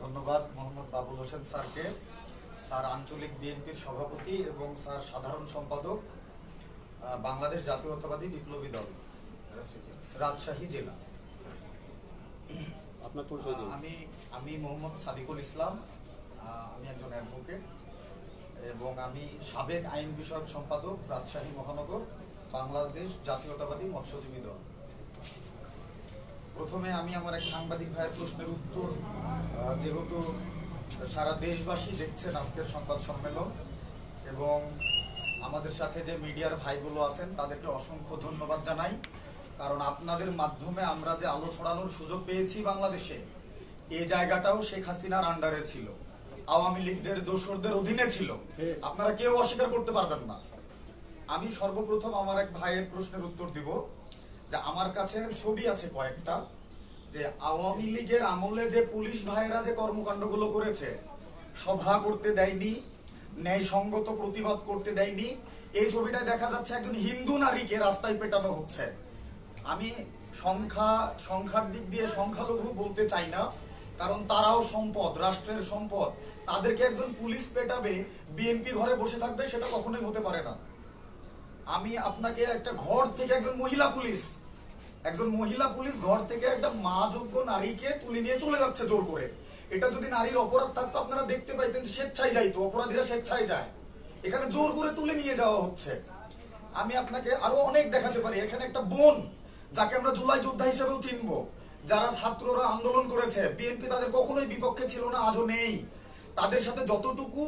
ধন্যবাদ মোহাম্মদ বাবুল হোসেন স্যারকে। স্যার আঞ্চলিক বিএনপির সভাপতি এবং স্যার সাধারণ সম্পাদক বাংলাদেশ জাতীয়তাবাদী বিপ্লবী দল রাজশাহী জেলা। আপনার পরিচয় আমি আমি মোহাম্মদ সাদিকুল ইসলাম আমি একজন অ্যাডভোকেট এবং আমি সাবেক আইন বিষয়ক সম্পাদক রাজশাহী মহানগর বাংলাদেশ জাতীয়তাবাদী মৎস্যজীবী দল। প্রথমে আমি আমার এক সাংবাদিক ভাইয়ের প্রশ্নের উত্তর যেহেতু সারা দেশবাসী দেখছেন আজকের সংবাদ সম্মেলন এবং আমাদের সাথে যে মিডিয়ার ভাইগুলো আছেন, তাদেরকে অসংখ্য ধন্যবাদ জানাই। কারণ আপনাদের মাধ্যমে আমরা যে আলো ছড়ানোর সুযোগ পেয়েছি বাংলাদেশে এই জায়গাটাও শেখ হাসিনার আন্ডারে ছিল। আওয়ামী লীগদের দোসরদের অধীনে ছিল। আপনারা কেউ অস্বীকার করতে পারবেন না। আমি সর্বপ্রথম আমার এক ভাইয়ের প্রশ্নের উত্তর দিব। যে আমার কাছে ছবি আছে কয়েকটা, যে আওয়ামী লীগের আমলে যে পুলিশ ভাইয়েরা যে কর্মকাণ্ডগুলো করেছে, সভা করতে দেয়নি, ন্যায়সঙ্গত প্রতিবাদ করতে দেয়নি, এই ছবিটায় দেখা যাচ্ছে একজন হিন্দু নারীকে রাস্তায় পেটানো হচ্ছে। আমি সংখ্যা, সংখ্যার দিক দিয়ে সংখ্যালঘু বলতে চাই না, কারণ তারাও সম্পদ, রাষ্ট্রের সম্পদ। তাদেরকে একজন পুলিশ পেটাবে, বিএনপি ঘরে বসে থাকবে, সেটা কখনোই হতে পারে না। আমি আপনাকে একটা ঘর থেকে একজন মহিলা পুলিশ, একজন মহিলা পুলিশ ঘর থেকে একটা মা যোগ্য নারীকে তুলে নিয়ে চলে যাচ্ছে জোর করে। এটা যদি নারীর অপরাধ থাকতো, আপনারা দেখতে পাইতেন স্বেচ্ছায় যাইতো, অপরাধীরা স্বেচ্ছায় যায়। এখানে জোর করে তুলে নিয়ে যাওয়া হচ্ছে। আমি আপনাকে আরও অনেক দেখাতে পারি। এখানে একটা বোন, যাকে আমরা জুলাই যোদ্ধা হিসেবেও চিনবো। যারা ছাত্ররা আন্দোলন করেছে, বিএনপি তাদের কখনোই বিপক্ষে ছিল না, আজও নেই। তাদের সাথে যতটুকু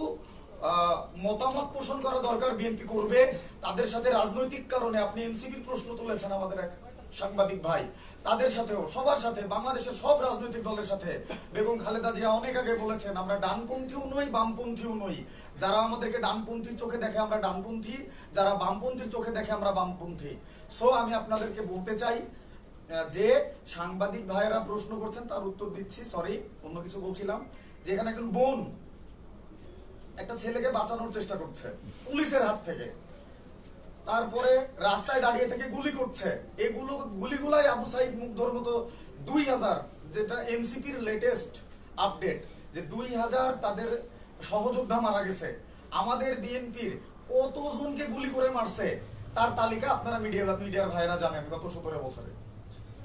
মতামত পোষণ করা দরকার বিএনপি করবে। তাদের সাথে রাজনৈতিক কারণে আপনি এনসিপির প্রশ্ন তুলেছেন আমাদের এক সাংবাদিক ভাই। তাদের সাথেও, সবার সাথে, বাংলাদেশের সব রাজনৈতিক দলের সাথে। বেগম খালেদা জিয়া অনেক আগে বলেছেন, আমরা ডানপন্থীও নই, বামপন্থীও নই। যারা আমাদেরকে ডানপন্থীর চোখে দেখে, আমরা ডানপন্থী। যারা বামপন্থীর চোখে দেখে, আমরা বামপন্থী। সো, আমি আপনাদেরকে বলতে চাই যে সাংবাদিক ভাইয়েরা প্রশ্ন করছেন, তার উত্তর দিচ্ছি, সরি, অন্য কিছু বলছিলাম। যে এখানে একজন বোন একটা ছেলেকে বাঁচানোর চেষ্টা করছে, পুলিশের হাত থেকে। তারপরে রাস্তায় দাঁড়িয়ে থেকে গুলি করছে। এগুলো, গুলিগুলাই আবু সাইদ মুগ্ধর মতো দুই হাজার, যেটা এনসিপির লেটেস্ট আপডেট যে দুই হাজার তাদের সহযোদ্ধা মারা গেছে। আমাদের বিএনপির কত কতজনকে গুলি করে মারছে, তার তালিকা আপনারা মিডিয়া, মিডিয়ার ভাইরা জানেন গত সতেরো বছরে।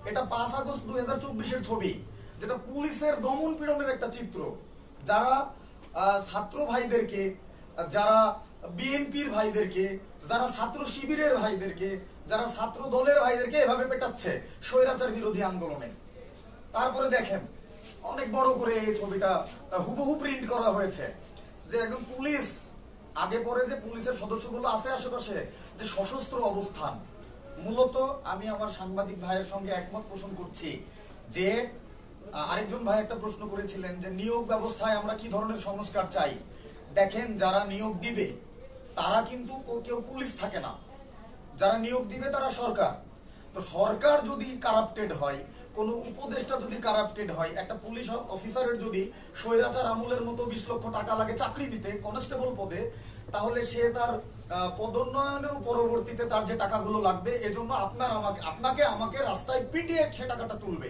এটা পাঁচ আগস্ট দুই হাজার চব্বিশের ছবি, যেটা পুলিশের দমন পীড়নের একটা চিত্র। যারা ছাত্র ভাইদেরকে, যারা বিএনপির ভাইদেরকে, যারা ছাত্র শিবিরের ভাইদেরকে, যারা ছাত্র দলের ভাইদেরকে এভাবে পেটাচ্ছে স্বৈরাচার বিরোধী আন্দোলনে। তারপরে দেখেন, অনেক বড় করে এই ছবিটা হুবহু প্রিন্ট করা হয়েছে যে একজন পুলিশ, আগে পরে যে পুলিশের সদস্যগুলো আছে আশেপাশে, যে সশস্ত্র অবস্থান। মূলত আমি আমার সাংবাদিক ভাইয়ের সঙ্গে একমত পোষণ করছি যে আরেকজন ভাই একটা প্রশ্ন করেছিলেন যে নিয়োগ ব্যবস্থায় আমরা কি ধরনের সংস্কার চাই? দেখেন, যারা নিয়োগ দিবে, তারা কিন্তু কেউ পুলিশ থাকে না। যারা নিয়োগ দিবে, তারা সরকার। তো সরকার যদি কারাপ্টেড হয়, কোনো উপদেষ্টা যদি কারাপ্টেড হয়, একটা পুলিশ অফিসারের যদি স্বৈরাচার আমলের মতো বিশ লক্ষ টাকা লাগে চাকরি নিতে, কনস্টেবল পদে, তাহলে সে তার পদোন্নয়নেও পরবর্তীতে তার যে টাকাগুলো লাগবে, এজন্য আপনার আমাকে, আপনাকে আমাকে রাস্তায় পিটিয়ে সে টাকাটা তুলবে।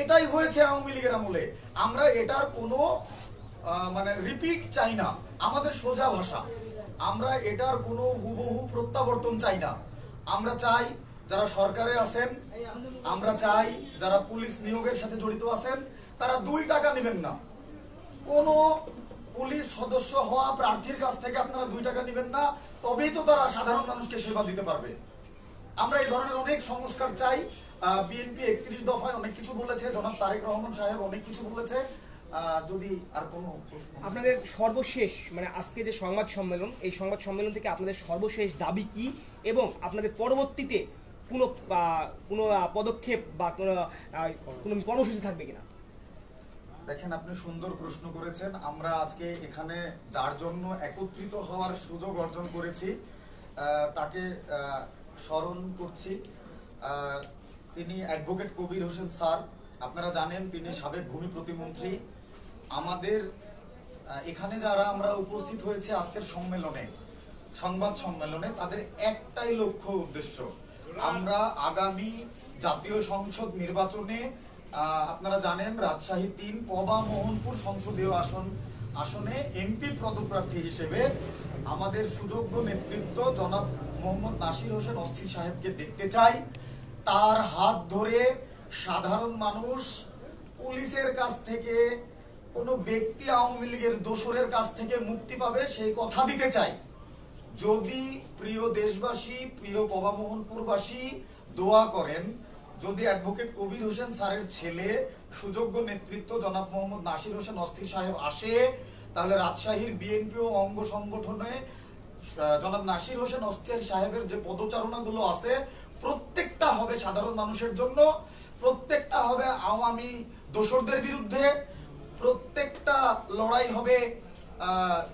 এটাই হয়েছে আওয়ামী লীগের আমলে। আমরা এটার কোনো মানে রিপিট চাই না। আমাদের সোজা ভাষা। আমরা এটার কোনো হুবহু প্রত্যাবর্তন চাই না। আমরা চাই যারা সরকারে আছেন, আমরা চাই যারা পুলিশ নিয়োগের সাথে জড়িত আছেন, তারা দুই টাকা নেবেন না। কোনো পুলিশ সদস্য হওয়া প্রার্থীর কাছ থেকে আপনারা দুই টাকা নেবেন না, তবেই তো তারা সাধারণ মানুষকে সেবা দিতে পারবে। আমরা এই ধরনের অনেক সংস্কার চাই। বিএনপি একত্রিশ দফায় অনেক কিছু বলেছে জনাব তারেক রহমান সাহেব অনেক কিছু বলেছে। যদি আর কোনো প্রশ্ন? আপনাদের সর্বশেষ মানে আজকে যে সংবাদ সম্মেলন এই সংবাদ সম্মেলন থেকে আপনাদের সর্বশেষ দাবি কি? এবং আপনাদের পরবর্তীতে কোনো কোনো পদক্ষেপ বা কোনো কোনো কর্মসূচি থাকবে কিনা? দেখেন আপনি সুন্দর প্রশ্ন করেছেন। আমরা আজকে এখানে যার জন্য একত্রিত হওয়ার সুযোগ অর্জন করেছি তাকে স্মরণ করছি। তিনি অ্যাডভোকেট কবির হোসেন স্যার। আপনারা জানেন তিনি সাবেক ভূমি প্রতিমন্ত্রী। আমাদের এখানে যারা আমরা উপস্থিত হয়েছে আজকের সম্মেলনে, সংবাদ সম্মেলনে, তাদের একটাই লক্ষ্য উদ্দেশ্য। আমরা আগামী জাতীয় সংসদ নির্বাচনে আপনারা জানেন রাজশাহী তিন, পবা, মোহনপুর সংসদীয় আসন, আসনে এমপি পদপ্রার্থী হিসেবে আমাদের সুযোগ্য নেতৃত্ব জনাব মোহাম্মদ নাসির হোসেন অস্থির সাহেবকে দেখতে চাই। তার হাত ধরে সাধারণ মানুষ পুলিশের কাছ থেকে, কোনো ব্যক্তি আওয়ামী লীগের দোসরের কাছ থেকে মুক্তি পাবে সেই কথা দিতে চাই যদি প্রিয় দেশবাসী, প্রিয় কবামোহনপুরবাসী দোয়া করেন, যদি অ্যাডভোকেট কবির হোসেন স্যারের ছেলে, সুযোগ্য নেতৃত্ব জনাব মোহাম্মদ নাসির হোসেন অস্থির সাহেব আসে, তাহলে রাজশাহীর বিএনপি ও অঙ্গ সংগঠনে জনাব নাসির হোসেন অস্থির সাহেবের যে পদচারণাগুলো আছে প্রত্যেকটা হবে সাধারণ মানুষের জন্য, প্রত্যেকটা হবে আওয়ামী দোসরদের বিরুদ্ধে, প্রত্যেকটা লড়াই হবে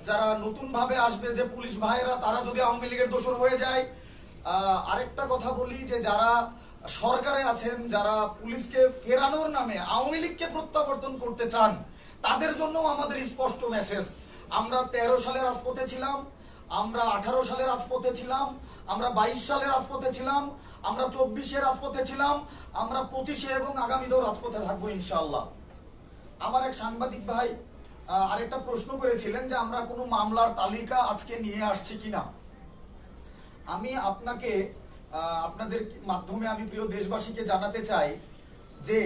যারা নতুন ভাবে আসবে যে পুলিশ ভাইয়েরা, তারা যদি আওয়ামী লীগের দোষর হয়ে যায়। আরেকটা কথা বলি যে যারা সরকারে আছেন, যারা পুলিশকে ফেরানোর নামে আওয়ামী লীগকে প্রত্যাবর্তন করতে চান, তাদের জন্য আমাদের স্পষ্ট মেসেজ আমরা তেরো সালে রাজপথে ছিলাম, আমরা আঠারো সালে রাজপথে ছিলাম আমরা বাইশ সালে রাজপথে ছিলাম, আমরা চব্বিশে রাজপথে ছিলাম, আমরা পঁচিশে এবং আগামীতেও রাজপথে থাকব ইনশাআল্লাহ। আমার এক সাংবাদিক ভাই আরেকটা প্রশ্ন করেছিলেন যে আমরা কোনো মামলার তালিকা আজকে নিয়ে আসছি কিনা। আমি আপনাকে আপনাদের মাধ্যমে আমি প্রিয় দেশবাসীকে জানাতে চাই যে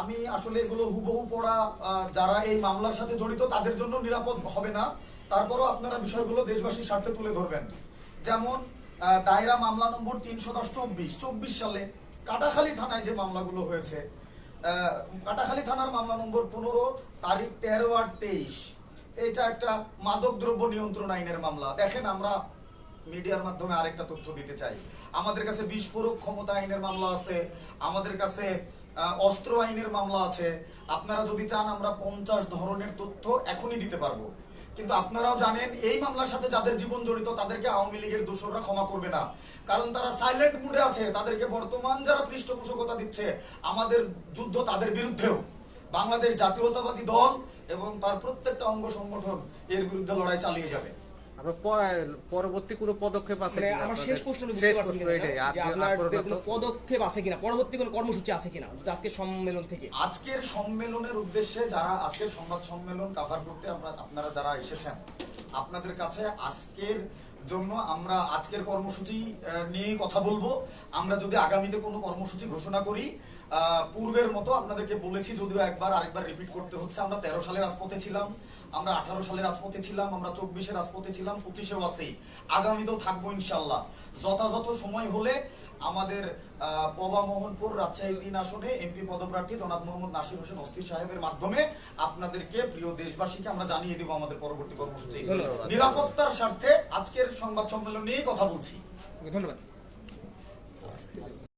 আমি আসলে এগুলো হুবহু পড়া যারা এই মামলার সাথে জড়িত তাদের জন্য নিরাপদ হবে না। তারপরও আপনারা বিষয়গুলো দেশবাসীর স্বার্থে তুলে ধরবেন। যেমন দায়রা মামলা নম্বর তিনশো দশ চব্বিশ। চব্বিশ সালে কাটাখালী থানায় যে মামলাগুলো হয়েছে কাটাখালী থানার মামলা নম্বর পনেরো, তারিখ তেরো আর তেইশ। এটা একটা মাদক দ্রব্য নিয়ন্ত্রণ আইনের মামলা। দেখেন, আমরা মিডিয়ার মাধ্যমে আরেকটা তথ্য দিতে চাই। আমাদের কাছে বিস্ফোরক ক্ষমতা আইনের মামলা আছে, আমাদের কাছে অস্ত্র আইনের মামলা আছে। আপনারা যদি চান, আমরা পঞ্চাশ ধরনের তথ্য এখনই দিতে পারব। কিন্তু আপনারাও জানেন, এই মামলার সাথে যাদের জীবন জড়িত, তাদেরকে আওয়ামী লীগের দোষররা ক্ষমা করবে না। কারণ তারা সাইলেন্ট মুডে আছে, তাদেরকে বর্তমান যারা পৃষ্ঠপোষকতা দিচ্ছে, আমাদের যুদ্ধ তাদের বিরুদ্ধেও। বাংলাদেশ জাতীয়তাবাদী দল এবং তার প্রত্যেকটা অঙ্গ সংগঠন এর বিরুদ্ধে লড়াই চালিয়ে যাবে। পরবর্তী কোনো পদক্ষেপ আছে মানে আমার আপনাদের? শেষ প্রশ্ন বুঝতে শেষ প্রশ্ন এটাই। আর যে কি- আর আপনার কোনো কোনো পদক্ষেপ আছে কিনা পরবর্তী কোনো কর্মসূচি আছে কিনা আজকে সম্মেলন থেকে? আজকের সম্মেলনের উদ্দেশ্যে যারা আজকের সংবাদ সম্মেলন কাভার করতে আমরা আপনারা যারা এসেছেন আপনাদের কাছে আজকের জন্য আমরা আজকের কর্মসূচি নিয়ে কথা বলব। আমরা যদি আগামীতে কোনো কর্মসূচি ঘোষণা করি আহ, পূর্বের মতো আপনাদেরকে বলেছি যদিও একবার আরেকবার রিপিট করতে হচ্ছে। আমরা তেরো সালে রাজপথে ছিলাম আমরা আঠারো সালে রাজপথে ছিলাম আমরা চব্বিশে রাজপথে ছিলাম পঁচিশেও আছি আগামীতেও থাকব ইনশাল্লাহ যথাযথ সময় হলে আমাদের পবা মোহনপুর রাজশাহী তিন আসনে এমপি পদপ্রার্থী জনাব মোহাম্মদ নাসির হোসেন অস্থির সাহেবের মাধ্যমে আপনাদেরকে প্রিয় দেশবাসীকে আমরা জানিয়ে দেব আমাদের পরবর্তী কর্মসূচি। নিরাপত্তার স্বার্থে আজকের সংবাদ সম্মেলন নিয়ে কথা বলছি। ধন্যবাদ।